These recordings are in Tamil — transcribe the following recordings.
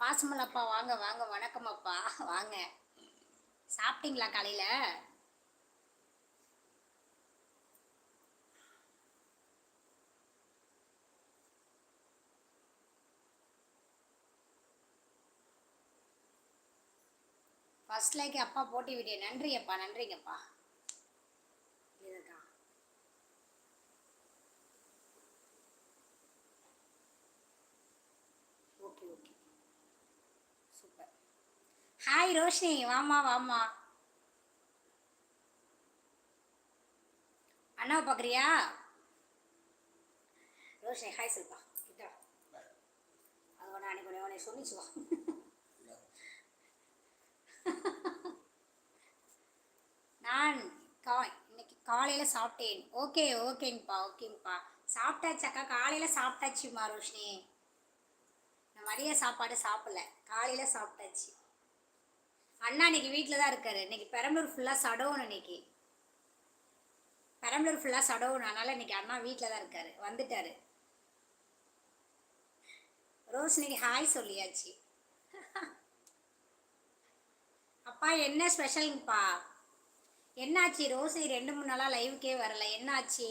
பாசமல்லப்பா வாங்க வாங்க வணக்கம் அப்பா வாங்க. சாப்பிட்டீங்களா காலையில்? ஃபர்ஸ்ட் லைக் அப்பா போட்டி வீடியோ நன்றி அப்பா நன்றிங்கப்பா. சூப்பர் ஹாய் ரோஷினி வாமா வாமா அண்ணாவை பார்க்குறியா? ரோஷினி ஹாய் சொல்பா. கிட்டா அது ஒன்று அன்னைக்கு உன்னை சொல்லிச்சு நான் கா இன்னைக்கு காலையில் சாப்பிட்டேன். ஓகே ஓகேங்கப்பா ஓகேங்கப்பா சாப்பிட்டாச்சாக்கா? காலையில் சாப்பிட்டாச்சுமா ரோஷினி? நான் மதிய சாப்பாடு சாப்பிடல. காலையில் சாப்பிட்டாச்சு. அண்ணா இன்னைக்கு வீட்டில் தான் இருக்காரு. இன்னைக்கு பெரம்பலூர் ஃபுல்லாக சடவுன் இன்னைக்கு. பெரம்பலூர் ஃபுல்லாக சடவுன் அதனால் இன்னைக்கு அண்ணா வீட்டில் தான் இருக்காரு. வந்துட்டாரு. இன்னைக்கு ஹாய் சொல்லியாச்சு. அப்பா என்ன ஸ்பெஷலுங்கப்பா என்னாச்சு ரோஸ்? ரெண்டு மூணு நாளாக லைவுக்கே வரல. என்னாச்சு?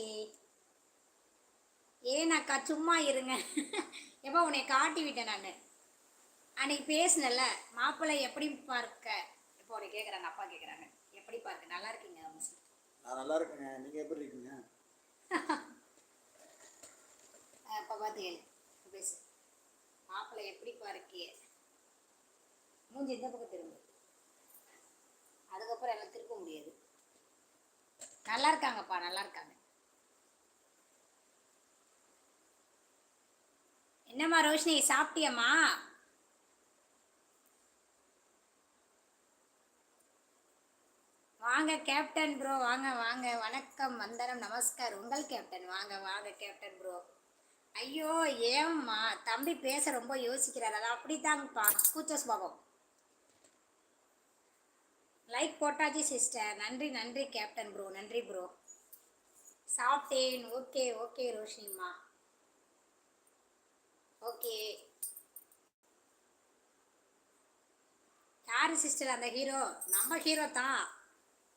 ஏனாக்கா சும்மா இருங்க. எப்போ உன்னை காட்டி விட்டேன் நான். அன்னைக்கு பேசினல மாப்பிள்ளை எப்படி பார்க்க? இப்போ உன்னை கேட்குறாங்க அப்பா கேட்குறாங்க எப்படி பார்க்க? நல்லா இருக்கீங்க. நான் நல்லா இருக்கேங்க. நீங்கள் எப்படி இருக்கீங்க? அப்பா பார்த்து கேளு. பேசு. மாப்பிள்ளை எப்படி பார்க்கிய மூஞ்சி இந்த பக்கம் திரும்ப. அதுக்கப்புறம் எல்லாம் திருப்ப முடியாது. நல்லா இருக்காங்கப்பா நல்லா இருக்காங்க. என்னம்மா ரோஷினி சாப்பிட்டியம்மா? வாங்க கேப்டன் ப்ரோ வாங்க வாங்க. வணக்கம் வந்தனம் நமஸ்கார். உங்கள் கேப்டன் வாங்க வாங்க கேப்டன் ப்ரோ. ஐயோ ஏம்மா? தம்பி பேச ரொம்ப யோசிக்கிறார். அது அப்படித்தாங்கப்பா. கூச்ச சுபாவம். லைக் போட்டாச்சு சிஸ்டர் நன்றி நன்றி கேப்டன் ப்ரோ. நன்றி ப்ரோ. சாப்பிட்டேன். ஓகே ஓகே ரோஷினிம்மா. ஓகே. யாரு சிஸ்டர் அந்த ஹீரோ நம்ம ஹீரோ தான்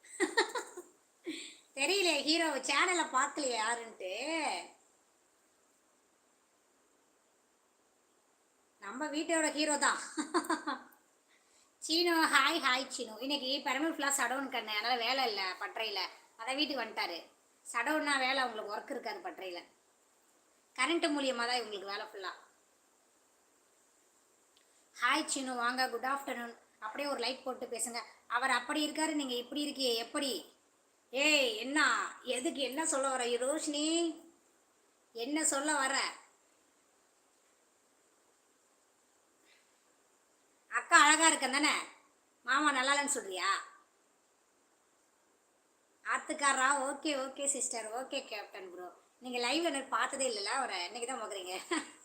தெரியல ஹீரோ சேனலை பார்க்கலையே யாருன்ட்டு. நம்ம வீட்டோட ஹீரோ தான் சீனோ ஹாய் ஹாய் சீனு. இன்னைக்கு பெரம்பலூர் ஃபுல்லாக சடவுன் கண்ணு. அதனால் வேலை இல்லை பட்டறையில் அதான் வீட்டுக்கு வந்துட்டாரு. சடவுன்னா வேலை உங்களுக்கு ஒர்க் இருக்காது பட்டறையில் கரண்ட்டு மூலியமாக தான் இவங்களுக்கு வேலை ஃபுல்லாக ஹாய் சீனு வாங்க குட் ஆஃப்டர்நூன் அப்படியே ஒரு லைட் போட்டு பேசுங்க. அவர் அப்படி இருக்காரு நீங்கள் இப்படி இருக்கியே எப்படி? ஏய் என்ன? எதுக்கு என்ன சொல்ல வர? ரோஷினி. என்ன சொல்ல வர? அக்கா அழகா இருக்கேன் தானே? மாமா நல்லா இல்லைன்னு சொல்றியா? ஆத்துக்காரா okay okay sister okay captain bro நீங்கள் லைவ்ல எனக்கு பார்த்ததே இல்லைல்ல அவரை. இன்னைக்கு தான் பார்க்குறீங்க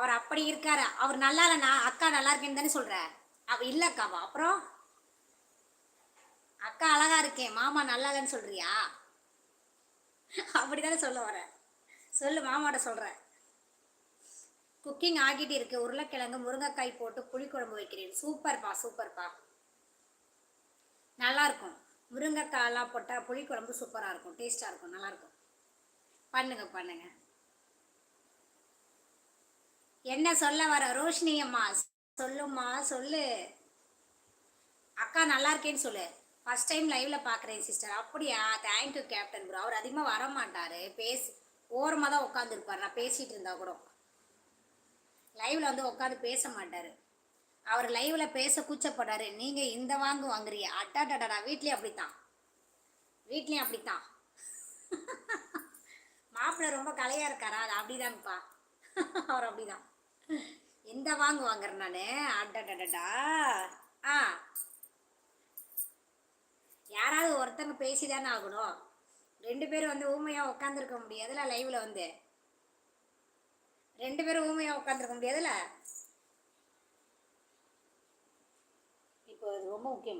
அவர் அப்படி இருக்காரு. அவர் நல்லா இல்லைண்ணா அக்கா நல்லா இருக்கேன்னு தானே சொல்கிற அவ இல்லைக்கா அக்காவா அப்புறம்? அக்கா அழகா இருக்கேன் மாமா நல்லா இல்லைன்னு சொல்றியா? அப்படிதானே சொல்ல வர. சொல்லு மாமாட்ட சொல்கிறேன் குக்கிங் ஆகிட்டு இருக்கு. உருளைக்கிழங்கு முருங்கைக்காய் போட்டு புளிக்குழம்பு வைக்கிறேன். சூப்பர்ப்பா சூப்பர்ப்பா. நல்லா இருக்கும் முருங்கைக்காயெல்லாம் போட்டால் புளிக்குழம்பு சூப்பராக இருக்கும். டேஸ்ட்டாக இருக்கும். நல்லாயிருக்கும் பண்ணுங்க பண்ணுங்க. என்ன சொல்ல வர ரோஷினி அம்மா? சொல்லுமா சொல்லு. அக்கா நல்லா இருக்கேன்னு சொல்லு. ஃபர்ஸ்ட் டைம் லைவ்ல பார்க்குறேன் சிஸ்டர் அப்படியா? தேங்க்யூ கேப்டன் ப்ரோ அவர் அதிகமாக வர மாட்டார். பேசி ஓரமாக தான் உட்காந்துருப்பார் நான் பேசிகிட்டு இருந்தா கூட. லைவ்ல வந்து உட்காந்து பேச மாட்டார். அவர் லைவ்ல பேச கூச்சப்படுறாரு. நீங்கள் இந்த வாங்கு வாங்குறிய அட்டாடடா வீட்லேயும் அப்படித்தான். வீட்லேயும் அப்படித்தான். மாப்பிள்ளை ரொம்ப கலையா இருக்காரா? அது அப்படிதான்ப்பா. அவர் அப்படிதான். எந்த வாங்கு வாங்குறேன் நான்? அடடடடா. ஆ. யாராவது ஒருத்தங்க பேசிதானே ஆகணும். ரெண்டு பேரும் வந்து ஊமையாக உட்காந்துருக்க முடியாதுல்ல லைவில் வந்து. ரெண்டு பேரும் ஊமையாக உட்காந்துருக்க முடியாதுல்ல இப்போ ரொம்ப முக்கியம்.